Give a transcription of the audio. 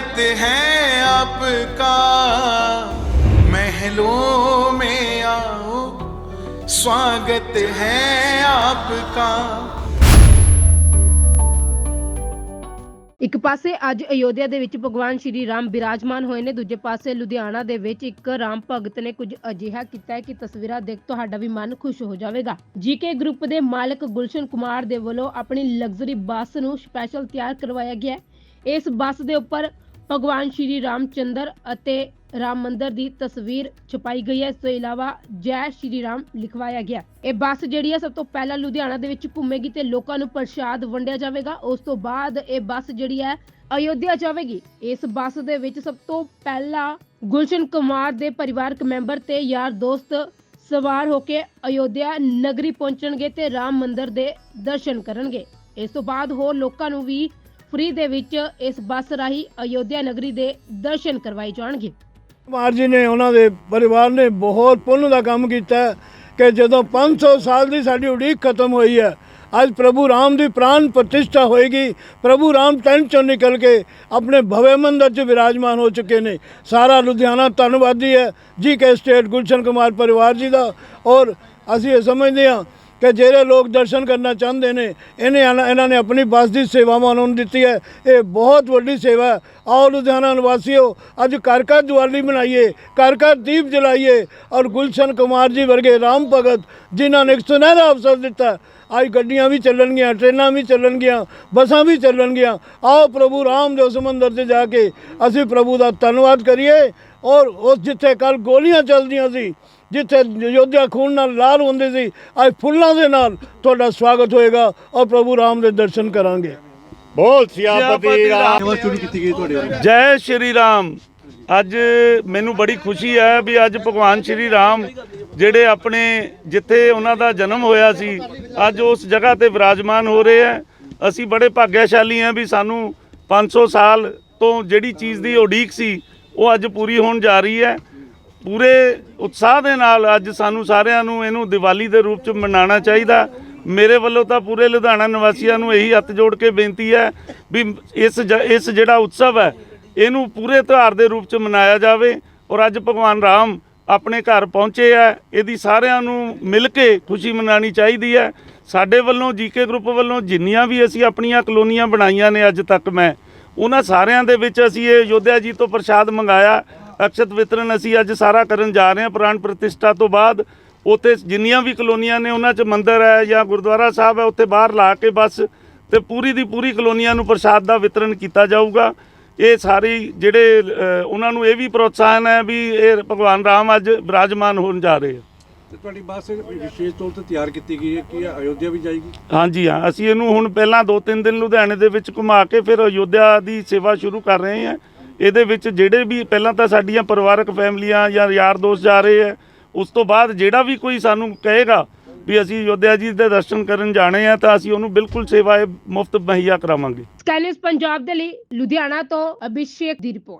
स्वागत है आपका महलों में आओ स्वागत है आपका ਇੱਕ ਪਾਸੇ ਅੱਜ ਅਯੋਧਿਆ ਦੇ ਵਿੱਚ ਭਗਵਾਨ ਸ਼੍ਰੀ ਰਾਮ ਬਿਰਾਜਮਾਨ ਹੋਏ ਨੇ ਦੂਜੇ ਪਾਸੇ ਲੁਧਿਆਣਾ ਦੇ ਵਿੱਚ ਇੱਕ ਰਾਮ ਭਗਤ ਨੇ ਕੁਝ ਅਜਿਹਾ ਕੀਤਾ ਹੈ ਕਿ ਤਸਵੀਰਾਂ ਦੇਖ ਤੁਹਾਡਾ ਵੀ ਮਨ ਖੁਸ਼ ਹੋ ਜਾਵੇਗਾ ਜੀਕੇ ਗਰੁੱਪ ਦੇ ਮਾਲਕ ਗੁਲਸ਼ਨ ਕੁਮਾਰ ਦੇ ਵੱਲੋਂ ਆਪਣੀ ਲਗਜ਼ਰੀ ਬੱਸ ਨੂੰ ਸਪੈਸ਼ਲ ਤਿਆਰ ਕਰਵਾਇਆ ਗਿਆ ਹੈ ਇਸ ਬੱਸ ਦੇ ਉੱਪਰ ਭਗਵਾਨ ਸ਼੍ਰੀ ਰਾਮਚੰਦਰ ਅਤੇ ਰਾਮ ਮੰਦਰ ਦੀ ਤਸਵੀਰ ਛਪਾਈ ਗਈ ਹੈ। ਇਸ ਤੋਂ ਇਲਾਵਾ ਜੈ ਸ਼੍ਰੀ ਰਾਮ ਲਿਖਵਾਇਆ ਗਿਆ। ਇਹ ਬੱਸ ਜਿਹੜੀ ਹੈ, ਸਭ ਤੋਂ ਪਹਿਲਾਂ ਲੁਧਿਆਣਾ ਦੇ ਵਿੱਚ ਘੁੰਮੇਗੀ ਤੇ ਲੋਕਾਂ ਨੂੰ ਪ੍ਰਸ਼ਾਦ ਵੰਡਿਆ ਜਾਵੇਗਾ। ਉਸ ਤੋਂ ਬਾਅਦ ਇਹ ਬੱਸ ਜਿਹੜੀ ਹੈ, ਅਯੋਧਿਆ ਜਾਵੇਗੀ। ਇਸ ਬੱਸ ਦੇ ਵਿੱਚ ਸਭ ਤੋਂ ਪਹਿਲਾਂ ਗੁਲਸ਼ਨ ਕੁਮਾਰ ਦੇ ਪਰਿਵਾਰਕ ਮੈਂਬਰ ਤੇ ਯਾਰ ਦੋਸਤ ਸਵਾਰ ਹੋ ਕੇ ਅਯੋਧਿਆ ਨਗਰੀ ਪਹੁੰਚਣਗੇ ਤੇ ਰਾਮ ਮੰਦਰ ਦੇ ਦਰਸ਼ਨ ਕਰਨਗੇ। ਇਸ ਤੋਂ ਬਾਅਦ ਹੋਰ ਲੋਕਾਂ ਨੂੰ ਵੀ ਫ੍ਰੀ ਦੇ ਵਿੱਚ ਇਸ ਬੱਸ ਰਾਹੀਂ ਅਯੋਧਿਆ ਨਗਰੀ ਦੇ ਦਰਸ਼ਨ ਕਰਵਾਏ ਜਾਣਗੇ। ਕੁਮਾਰ ਜੀ ਨੇ ਉਹਨਾਂ ਦੇ ਪਰਿਵਾਰ ਨੇ ਬਹੁਤ ਪੁੰਨ ਦਾ ਕੰਮ ਕੀਤਾ ਕਿ ਜਦੋਂ 500 ਸਾਲ ਦੀ ਸਾਡੀ ਉਡੀਕ ਖਤਮ ਹੋਈ ਹੈ, ਅੱਜ ਪ੍ਰਭੂ ਰਾਮ ਦੀ ਪ੍ਰਾਨ ਪ੍ਰਤਿਸ਼ਠਾ ਹੋਏਗੀ, ਪ੍ਰਭੂ ਰਾਮ ਟੈਂਟ ਚੋਂ ਨਿਕਲ ਕੇ ਆਪਣੇ ਭਵੇ ਮੰਦਰ 'ਚ ਵਿਰਾਜਮਾਨ ਹੋ ਚੁੱਕੇ ਨੇ। ਸਾਰਾ ਲੁਧਿਆਣਾ ਧੰਨਵਾਦੀ ਹੈ, ਜੀ ਕੇ ਸਟੇਟ ਗੁਲਸ਼ਨ ਕੁਮਾਰ ਪਰਿਵਾਰ ਜੀ ਦਾ ਔਰ ਅਸੀਂ ਇਹ ਸਮਝਦੇ ਹਾਂ ਕਿ ਜਿਹੜੇ ਲੋਕ ਦਰਸ਼ਨ ਕਰਨਾ ਚਾਹੁੰਦੇ ਨੇ, ਇਹਨੇ ਇਹਨਾਂ ਨੇ ਆਪਣੀ ਬੱਸ ਦੀ ਸੇਵਾਵਾਂ ਨੂੰ ਦਿੱਤੀ ਹੈ। ਇਹ ਬਹੁਤ ਵੱਡੀ ਸੇਵਾ ਹੈ। ਆਓ ਲੁਧਿਆਣਾ ਨਿਵਾਸੀਓ, ਅੱਜ ਘਰ ਘਰ ਦੀਵਾਲੀ ਮਨਾਈਏ, ਘਰ ਘਰ ਦੀਪ ਜਲਾਈਏ ਔਰ ਗੁਲਸ਼ਨ ਕੁਮਾਰ ਜੀ ਵਰਗੇ ਰਾਮ ਭਗਤ, ਜਿਨ੍ਹਾਂ ਨੇ ਇੱਕ ਸੁਨਹਿਰਾ ਅਵਸਰ ਦਿੱਤਾ ਅੱਜ ਗੱਡੀਆਂ ਵੀ ਚੱਲਣਗੀਆਂ, ਟ੍ਰੇਨਾਂ ਵੀ ਚੱਲਣਗੀਆਂ, ਬੱਸਾਂ ਵੀ ਚੱਲਣਗੀਆਂ। ਆਓ ਪ੍ਰਭੂ ਰਾਮ ਦੇ ਉਸ ਮੰਦਰ 'ਤੇ ਜਾ ਕੇ ਅਸੀਂ ਪ੍ਰਭੂ ਦਾ ਧੰਨਵਾਦ ਕਰੀਏ। ਔਰ ਉਸ ਜਿੱਥੇ ਕੱਲ ਗੋਲੀਆਂ ਚੱਲਦੀਆਂ ਸੀ ਜਿੱਥੇ ਯੋਧਿਆ ਖੂਨ ਨਾਲ ਲਾਲ ਹੁੰਦੇ ਸੀ ਅੱਜ ਫੁੱਲਾਂ ਦੇ ਨਾਲ ਤੁਹਾਡਾ ਸਵਾਗਤ ਹੋਏਗਾ ਔਰ ਪ੍ਰਭੂ ਰਾਮ ਦੇ ਦਰਸ਼ਨ ਕਰਾਂਗੇ। ਬੋਲ ਸਿਆਪਤੀ ਰਾਮ। ਸੇਵਾ ਸ਼ੁਰੂ ਕੀਤੀ ਗਈ ਤੁਹਾਡੇ ਵੱਲੋਂ ਜੈ ਸ਼੍ਰੀ ਰਾਮ। ਅੱਜ ਮੈਨੂੰ ਬੜੀ ਖੁਸ਼ੀ ਹੈ ਵੀ ਅੱਜ ਭਗਵਾਨ ਸ਼੍ਰੀ ਰਾਮ ਜਿਹੜੇ ਆਪਣੇ ਜਿੱਥੇ ਉਹਨਾਂ ਦਾ ਜਨਮ ਹੋਇਆ ਸੀ ਅੱਜ ਉਸ ਜਗ੍ਹਾ ਤੇ ਵਿਰਾਜਮਾਨ ਹੋ ਰਹੇ ਹੈ। ਅਸੀਂ ਬੜੇ ਭਾਗਿਆਸ਼ਾਲੀ ਹਾਂ ਵੀ ਸਾਨੂੰ 500 ਸਾਲ ਤੋਂ ਜਿਹੜੀ ਚੀਜ਼ ਦੀ ਉਡੀਕ ਸੀ ਉਹ ਅੱਜ ਪੂਰੀ ਹੋਣ ਜਾ ਰਹੀ ਹੈ। ਪੂਰੇ ਉਤਸ਼ਾਹ ਦੇ ਨਾਲ ਅੱਜ ਸਾਨੂੰ ਸਾਰਿਆਂ ਨੂੰ ਇਹਨੂੰ ਦੀਵਾਲੀ ਦੇ ਰੂਪ ਚ ਮਨਾਉਣਾ ਚਾਹੀਦਾ। ਮੇਰੇ ਵੱਲੋਂ ਤਾਂ ਪੂਰੇ ਲੁਧਿਆਣਾ ਨਿਵਾਸੀਆਂ ਨੂੰ ਇਹੀ ਹੱਥ ਜੋੜ ਕੇ ਬੇਨਤੀ ਹੈ ਵੀ ਇਸ ਜ- ਇਸ ਜਿਹੜਾ ਉਤਸਵ ਹੈ, ਇਹਨੂੰ ਪੂਰੇ ਤਿਉਹਾਰ ਦੇ ਰੂਪ ਚ ਮਨਾਇਆ ਜਾਵੇ ਔਰ ਅੱਜ ਭਗਵਾਨ ਰਾਮ ਆਪਣੇ ਘਰ ਪਹੁੰਚੇ ਆ ਇਹਦੀ ਸਾਰਿਆਂ ਨੂੰ ਮਿਲ ਕੇ ਖੁਸ਼ੀ ਮਨਾਣੀ ਚਾਹੀਦੀ ਹੈ। ਸਾਡੇ ਵੱਲੋਂ, ਜੀਕੇ ਗਰੁੱਪ ਵੱਲੋਂ ਜਿੰਨੀਆਂ ਵੀ ਅਸੀਂ ਆਪਣੀਆਂ ਕਲੋਨੀਆਂ ਬਣਾਈਆਂ ਨੇ ਅੱਜ ਤੱਕ ਮੈਂ ਉਹਨਾਂ ਸਾਰਿਆਂ ਦੇ ਵਿੱਚ ਅਸੀਂ ਇਹ ਯੋਧਿਆ ਜੀ ਤੋਂ ਪ੍ਰਸ਼ਾਦ ਮੰਗਾਇਆ, ਅਕਸ਼ਤ ਵਿਤਰਨ ਅਸੀਂ ਅੱਜ ਸਾਰਾ ਕਰਨ ਜਾ ਰਹੇ ਹਾਂ, ਪ੍ਰਾਣ ਪ੍ਰਤਿਸ਼ਠਾ ਤੋਂ ਬਾਅਦ ਉੱਥੇ ਜਿੰਨੀਆਂ ਵੀ ਕਲੋਨੀਆਂ ਨੇ ਉਹਨਾਂ 'ਚ ਮੰਦਿਰ ਹੈ ਜਾਂ ਗੁਰਦੁਆਰਾ ਸਾਹਿਬ ਹੈ, ਉੱਥੇ ਬਾਹਰ ਲਾ ਕੇ ਬਸ ਤੇ ਪੂਰੀ ਦੀ ਪੂਰੀ ਕਲੋਨੀਆਂ ਨੂੰ ਪ੍ਰਸ਼ਾਦ ਦਾ ਵਿਤਰਨ ਕੀਤਾ ਜਾਊਗਾ। ਇਹ ਸਾਰੀ ਜਿਹੜੇ ਉਹਨਾਂ ਨੂੰ ਇਹ ਵੀ ਪ੍ਰੋਤਸਾਹਨ ਹੈ ਵੀ ਇਹ ਭਗਵਾਨ ਰਾਮ ਅੱਜ ਵਿਰਾਜਮਾਨ ਹੋਣ ਜਾ ਰਹੇ ਆ ਤੇ ਤੁਹਾਡੀ ਬੱਸ ਵਿਸ਼ੇਸ਼ ਤੌਰ ਤੇ ਤਿਆਰ ਕੀਤੀ ਗਈ ਹੈ ਕਿ ਅਯੋਧਿਆ ਵੀ ਜਾਏਗੀ? ਹਾਂਜੀ ਹਾਂ। ਅਸੀਂ ਇਹਨੂੰ ਹੁਣ ਪਹਿਲਾਂ 2-3 ਦਿਨ ਲੁਧਿਆਣੇ ਦੇ ਵਿੱਚ ਘੁਮਾ ਕੇ ਫਿਰ ਅਯੋਧਿਆ ਦੀ ਸੇਵਾ ਸ਼ੁਰੂ ਕਰ ਰਹੇ ਹਾਂ। ਇਹਦੇ ਵਿੱਚ ਜਿਹੜੇ ਵੀ ਪਹਿਲਾਂ ਤਾਂ ਸਾਡੀਆਂ ਪਰਿਵਾਰਕ ਫੈਮਲੀਆਂ ਜਾਂ ਯਾਰ ਦੋਸਤ ਜਾ ਰਹੇ ਆ ਉਸ ਤੋਂ ਬਾਅਦ ਜਿਹੜਾ ਵੀ ਕੋਈ ਸਾਨੂੰ ਕਹੇਗਾ ਵੀ ਅਸੀਂ ਅਯੋਧਿਆ ਜੀ ਦੇ ਦਰਸ਼ਨ ਕਰਨ ਜਾਣੇ ਆ ਤਾਂ ਅਸੀਂ ਉਹਨੂੰ ਬਿਲਕੁਲ ਸੇਵਾ ਮੁਫਤ ਮੁਹੱਈਆ ਕਰਾਵਾਂਗੇ। ਸਕਾਈਨਿਊਜ਼ ਪੰਜਾਬ ਦੇ ਲਈ ਲੁਧਿਆਣਾ ਤੋਂ ਅਭਿਸ਼ੇਕ ਦੀ ਰਿਪੋਰਟ।